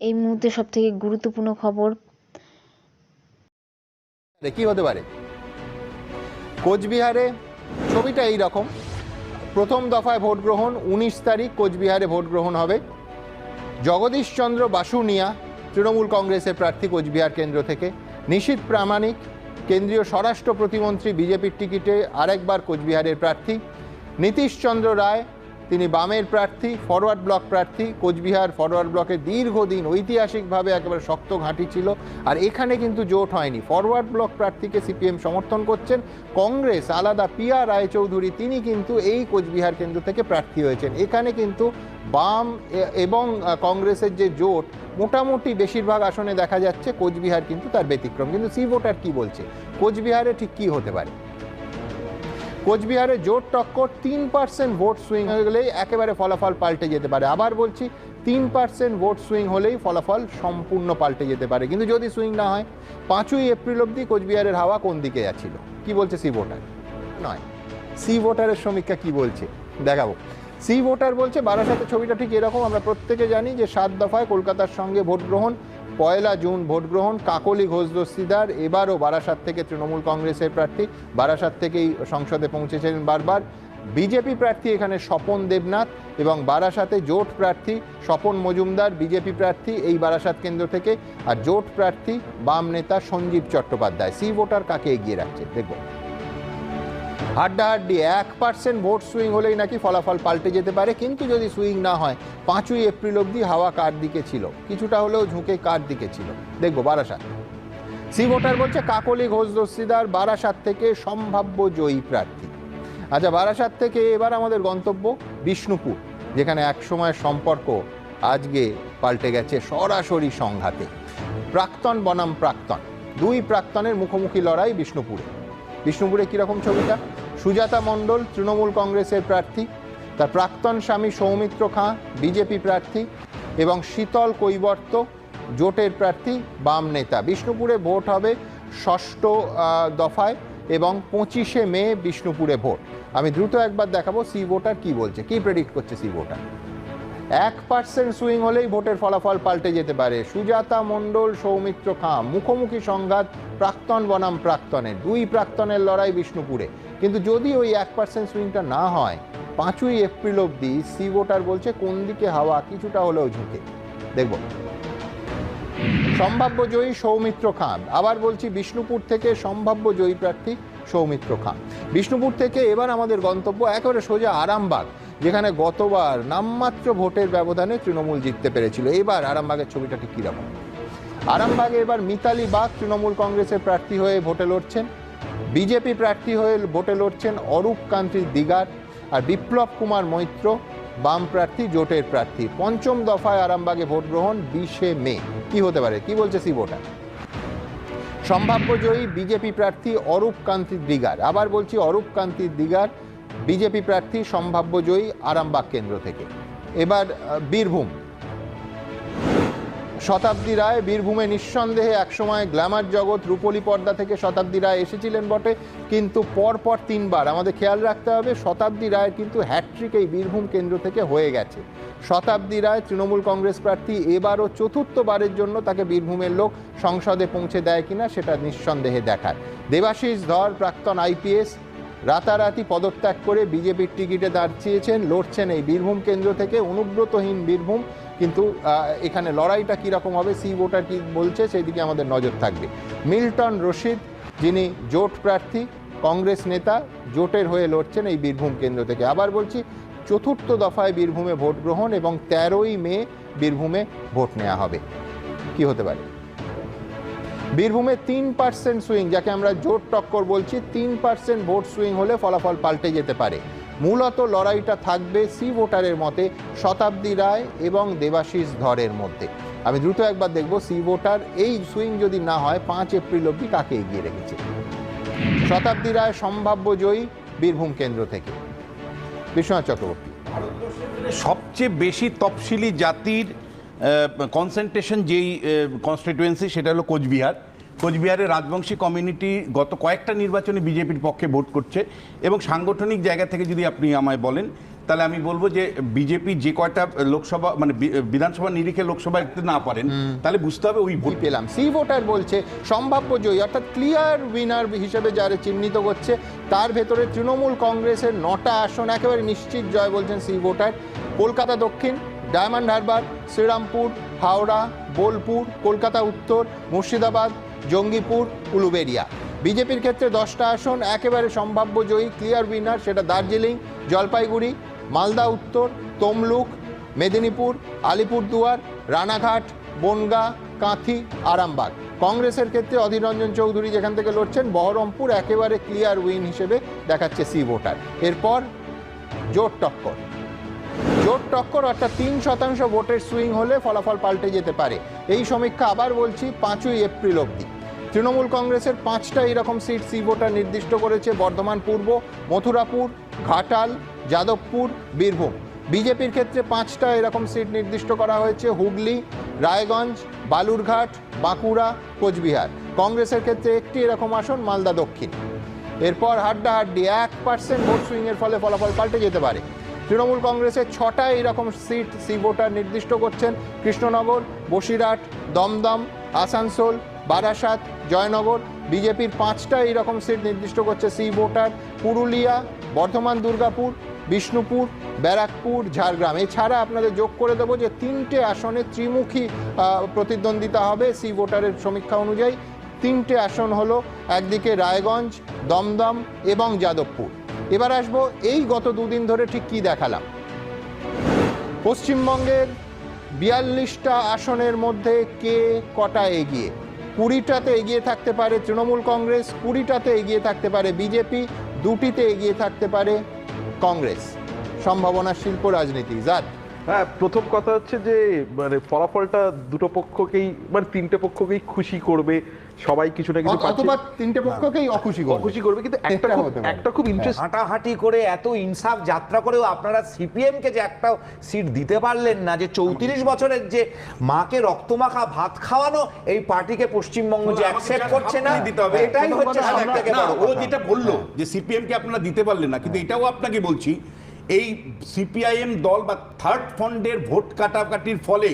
এই মুহূর্তে সব থেকে গুরুত্বপূর্ণ খবর। কি হতে পারে? কোচবিহারে ছবিটা এই রকম প্রথম দফায় ভোট গ্রহণ, উনিশ তারিখ কোচবিহারে ভোট গ্রহণ হবে। জগদীশচন্দ্র বাসুনিয়া, তৃণমূল কংগ্রেসের প্রার্থী কোচবিহার কেন্দ্র থেকে। নিশীত প্রামাণিক, কেন্দ্রীয় স্বরাষ্ট্র প্রতিমন্ত্রী বিজেপির টিকিটে আরেকবার কোচবিহারের প্রার্থী। নীতিশচন্দ্র রায় তিনি বামের প্রার্থী, ফরওয়ার্ড ব্লক প্রার্থী, কোচবিহার ফরওয়ার্ড ব্লকে দীর্ঘদিন ঐতিহাসিকভাবে একেবারে শক্ত ঘাঁটি ছিল। আর এখানে কিন্তু জোট হয়নি। ফরওয়ার্ড ব্লক প্রার্থীকে সিপিএম সমর্থন করছেন। কংগ্রেস, আলাদা পিয়া রায়চৌধুরী, তিনি কিন্তু এই কোচবিহার কেন্দ্র থেকে প্রার্থী হয়েছেন। এখানে কিন্তু বাম এবং কংগ্রেসের যে জোট, মোটামুটি বেশিরভাগ আসনে দেখা যাচ্ছে। কোচবিহার কিন্তু তার ব্যতিক্রম। কিন্তু সি ভোটার কি বলছে? কোচবিহারে ঠিক কি হতে পারে? কোচবিহারে জোট টক্কর তিন পার্সেন্ট ভোট সুইং হয়ে গেলেই একেবারে ফলাফল পাল্টে যেতে পারে। আবার বলছি, তিন পার্সেন্ট ভোট সুইং হলেই ফলাফল সম্পূর্ণ পাল্টে যেতে পারে। কিন্তু যদি সুইং না হয়, পাঁচই এপ্রিল অবধি কোচবিহারের হাওয়া কোন দিকে যাচ্ছিল? কি বলছে সি ভোটার নয়। সি ভোটারের সমীক্ষা কি বলছে? দেখাবো। সি ভোটার বলছে বারাসাতের ছবিটা ঠিক এরকম, আমরা প্রত্যেকে জানি যে সাত দফায় কলকাতার সঙ্গে ভোট গ্রহণ পয়লা জুন ভোট গ্রহণ কাকলি ঘোষ দস্তিদার, এবারও বারাসাত থেকে তৃণমূল কংগ্রেসের প্রার্থী। বারাসাত থেকেই সংসদে পৌঁছেছিলেন বারবার। বিজেপি প্রার্থী এখানে স্বপন দেবনাথ এবং বারাসাতে জোট প্রার্থী স্বপন মজুমদার, বিজেপি প্রার্থী এই বারাসাত কেন্দ্র থেকে। আর জোট প্রার্থী বাম নেতা সঞ্জীব চট্টোপাধ্যায়। সি ভোটার কাকে এগিয়ে রাখছে? দেখব। হাড্ডাহাড্ডি, এক পার্সেন্ট ভোট সুইং হলেই নাকি ফলাফল পাল্টে যেতে পারে, কিন্তু যদি সুইং না হয়, পাঁচই এপ্রিল অবধি হাওয়া কার দিকে ছিল? কিছুটা হলেও ঝুঁকে কার দিকে ছিল? দেখব, বারাসাত। সি ভোটার বলছে, কাকলি ঘোষ দস্তিদার, বারাসাত থেকে সম্ভাব্য জয়ী প্রার্থী। আচ্ছা বারাসাত থেকে এবার আমাদের গন্তব্য বিষ্ণুপুর, যেখানে একসময় সম্পর্ক আজকে পাল্টে গেছে সরাসরি সংঘাতে। প্রাক্তন বনাম প্রাক্তন। দুই প্রাক্তনের মুখোমুখি লড়াই বিষ্ণুপুরে। বিষ্ণুপুরে কীরকম ছবিটা? সুজাতা মণ্ডল, তৃণমূল কংগ্রেসের প্রার্থী। তার প্রাক্তন স্বামী সৌমিত্র খাঁ, বিজেপি প্রার্থী। এবং শীতল কৈবর্ত, জোটের প্রার্থী, বাম নেতা। বিষ্ণুপুরে ভোট হবে ষষ্ঠ দফায় এবং পঁচিশে মে বিষ্ণুপুরে ভোট। আমি দ্রুত একবার দেখাবো সি ভোটার কি বলছে। কি প্রেডিক্ট করছে সি ভোটার? এক পার্সেন্ট সুইং হলেই ভোটের ফলাফল পাল্টে যেতে পারে। সুজাতা মণ্ডল, সৌমিত্র খাঁ, মুখোমুখি সংঘাত, প্রাক্তন বনাম প্রাক্তনের, দুই প্রাক্তনের লড়াই বিষ্ণুপুরে। কিন্তু যদি ওই এক পার্সেন্ট সুইংটা না হয়, পাঁচই এপ্রিল অবধি সি ভোটার বলছে, কোন দিকে হাওয়া, কিছুটা হলেও ঝুঁকে। দেখব। সম্ভাব্য জয়ী সৌমিত্র খান আবার বলছি, বিষ্ণুপুর থেকে সম্ভাব্য জয়ী প্রার্থী সৌমিত্র খান বিষ্ণুপুর থেকে এবার আমাদের গন্তব্য একেবারে সোজা আরামবাগ। যেখানে গতবার নামমাত্র ভোটের ব্যবধানে তৃণমূল জিততে পেরেছিল। এবার আরামবাগের ছবিটা ঠিক কীরকম আরামবাগে এবার মিতালি বাগ তৃণমূল কংগ্রেসের প্রার্থী হয়ে ভোটে লড়ছেন। বিজেপি প্রার্থী হয়ে ভোটে লড়ছেন অরূপ দিগার আর বিপ্লব কুমার মৈত্র, বাম প্রার্থী জোটের প্রার্থী। পঞ্চম দফায় আরামবাগে ভোট গ্রহণ বিশে মে। কি হতে পারে? কি বলছে সি ভোটার? সম্ভাব্য জয়ী বিজেপি প্রার্থী অরূপ দিগার। আবার বলছি অরূপ কান্তি দিগার বিজেপি প্রার্থী সম্ভাব্য জয়ী আরামবাগ কেন্দ্র থেকে। এবার বীরভূম। শতাব্দী রায় বীরভূমে নিঃসন্দেহে একসময় গ্ল্যামার জগৎ রূপলী পর্দা থেকে শতাব্দী রায় এসেছিলেন বটে, কিন্তু পরপর তিনবার। আমাদের খেয়াল রাখতে হবে, শতাব্দী রায়ের কিন্তু হ্যাট্রিক এই বীরভূম কেন্দ্র থেকে হয়ে গেছে। শতাব্দী রায় তৃণমূল কংগ্রেস প্রার্থী এবারও চতুর্থবারের জন্য তাকে বীরভূমের লোক সংসদে পৌঁছে দেয় কিনা সেটা নিঃসন্দেহে দেখার। দেবাশিস ধর, প্রাক্তন আইপিএস রাতারাতি পদত্যাগ করে বিজেপির টিকিটে দাঁড়িয়েছেন লড়ছেন এই বীরভূম কেন্দ্র থেকে। অনুব্রতহীন বীরভূম, কিন্তু এখানে লড়াইটা কীরকম হবে, সি ভোটার কী বলছে সেই দিকে আমাদের নজর থাকবে। মিল্টন রশিদ, যিনি জোট প্রার্থী, কংগ্রেস নেতা, জোটের হয়ে লড়ছেন এই বীরভূম কেন্দ্র থেকে। আবার বলছি, চতুর্থ দফায় বীরভূমে ভোট গ্রহণ এবং তেরোই মে বীরভূমে ভোট নেওয়া হবে। কি হতে পারে? বীরভূমে তিন পার্সেন্ট সুইং যাকে আমরা জোট টক্কর বলছি, তিন পার্সেন্ট ভোট সুইং হলে ফলাফল পাল্টে যেতে পারে। মূলত লড়াইটা থাকবে সি ভোটারের মতে, শতাব্দী রায় এবং দেবাশিস ধরের মধ্যে। আমি দ্রুত একবার দেখব সি ভোটার এই সুইং যদি না হয়, পাঁচ এপ্রিল অবধি কাকে এগিয়ে রেখেছে? শতাব্দী রায় সম্ভাব্য জয়ী বীরভূম কেন্দ্র থেকে। বিশ্বনাথ চক্রবর্তী। সবচেয়ে বেশি তফসিলি জাতির কনসেন্ট্রেশন যেই কনস্টিটুয়েন্সি সেটা হলো কোচবিহার। কোচবিহারের রাজবংশী কমিউনিটি গত কয়েকটা নির্বাচনে বিজেপির পক্ষে ভোট করছে এবং সাংগঠনিক জায়গা থেকে যদি আপনি আমায় বলেন তাহলে আমি বলব যে বিজেপি যে কয়টা লোকসভা মানে বিধানসভা নিরিখে লোকসভা দিতে না পারেন তাহলে বুঝতে হবে ওই ভোট পেলাম। সি ভোটার বলছে সম্ভাব্য জয়ী অর্থাৎ ক্লিয়ার উইনার হিসেবে যারা চিহ্নিত করছে তার ভেতরে তৃণমূল কংগ্রেসের নটা আসন একেবারে নিশ্চিত জয় বলছেন C voter Kolkata Dakshin Diamond Harbour, Serampore, Howrah, Bolpur, Kolkata Uttar, Murshidabad, Jangipur, Uluberia. বিজেপির ক্ষেত্রে দশটা আসন, একেবারে সম্ভাব্য জয়ী ক্লিয়ার উইনার সেটা দার্জিলিং, জলপাইগুড়ি, মালদা উত্তর, তমলুক, মেদিনীপুর, আলিপুরদুয়ার, রানাঘাট, বনগাঁ, কাঁথি, আরামবাগ। কংগ্রেসের ক্ষেত্রে অধীর রঞ্জন চৌধুরী যেখান থেকে লড়ছেন, বহরমপুর একেবারে ক্লিয়ার উইন হিসেবে দেখাচ্ছে সি ভোটার এরপর জোট টক্কর। জোট টক্কর অর্থাৎ তিন শতাংশ ভোটের সুইং হলে ফলাফল পাল্টে যেতে পারে। এই সমীক্ষা আবার বলছি পাঁচই এপ্রিল অবধি। তৃণমূল কংগ্রেসের পাঁচটা এরকম সিট সি ভোটার নির্দিষ্ট করেছে বর্ধমান পূর্ব, মথুরাপুর, ঘাটাল, যাদবপুর, বীরভূম। বিজেপির ক্ষেত্রে পাঁচটা এরকম সিট নির্দিষ্ট করা হয়েছে, হুগলি, রায়গঞ্জ, বালুরঘাট, বাঁকুড়া, কোচবিহার। কংগ্রেসের ক্ষেত্রে একটি এরকম আসন, মালদা দক্ষিণ। এরপর হাড্ডাহাড্ডি, এক পার্সেন্ট ভোট সুইংয়ের ফলে ফলাফল পাল্টে যেতে পারে। তৃণমূল কংগ্রেসের ছটা এইরকম সিট সি ভোটার নির্দিষ্ট করছেন। কৃষ্ণনগর, বসিরহাট, দমদম, আসানসোল, বারাসাত, জয়নগর, বিজেপির পাঁচটা এইরকম সিট নির্দিষ্ট করছে সি ভোটার। পুরুলিয়া, বর্ধমান, দুর্গাপুর, বিষ্ণুপুর, ব্যারাকপুর, ঝাড়গ্রাম। এছাড়া আপনাদের যোগ করে দেবো যে তিনটে আসনে ত্রিমুখী প্রতিদ্বন্দ্বিতা হবে সি ভোটারের সমীক্ষা অনুযায়ী। তিনটে আসন হলো একদিকে রায়গঞ্জ, দমদম এবং যাদবপুর। এবার আসব এই গত দুদিন ধরে ঠিক কি দেখালাম। পশ্চিমবঙ্গের বিয়াল্লিশটা আসনের মধ্যে কে কটা এগিয়ে? কুড়িটাতে এগিয়ে থাকতে পারে তৃণমূল কংগ্রেস, কুড়িটাতে এগিয়ে থাকতে পারে বিজেপি, দুটিতে এগিয়ে থাকতে পারে কংগ্রেস। সম্ভাবনা শিল্প রাজনীতি। জাত হ্যাঁ প্রথম কথা হচ্ছে যে মানে ফলাফলটা দুটো পক্ষকেই মানে তিনটে পক্ষকেই খুশি করবে সবাই কিছু না কিছু অথবা তিনটে পক্ষকেই অখুশি করবে। খুশি করবে কিন্তু একটা খুব একটা খুব ইন্টারেস্ট হাঁটাহাঁটি করে এত ইনসাফ যাত্রা করেও আপনারা সিপিএম কে যে একটা সিট দিতে পারলেন না যে চৌত্রিশ বছরের যে মাকে রক্তমাখা ভাত খাওয়ানো এই পার্টিকে পশ্চিমবঙ্গ যে অ্যাকসেপ্ট করছে না দিতে হবে এটাই হচ্ছে সব থেকে বড় ও যেটা বলল যে সিপিএম কে আপনারা দিতে পারলেন না কিন্তু এটাও আপনাকে বলছি এই সিপিআইএম দল বা থার্ড ফন্ডের ভোট কাটাকাটির ফলে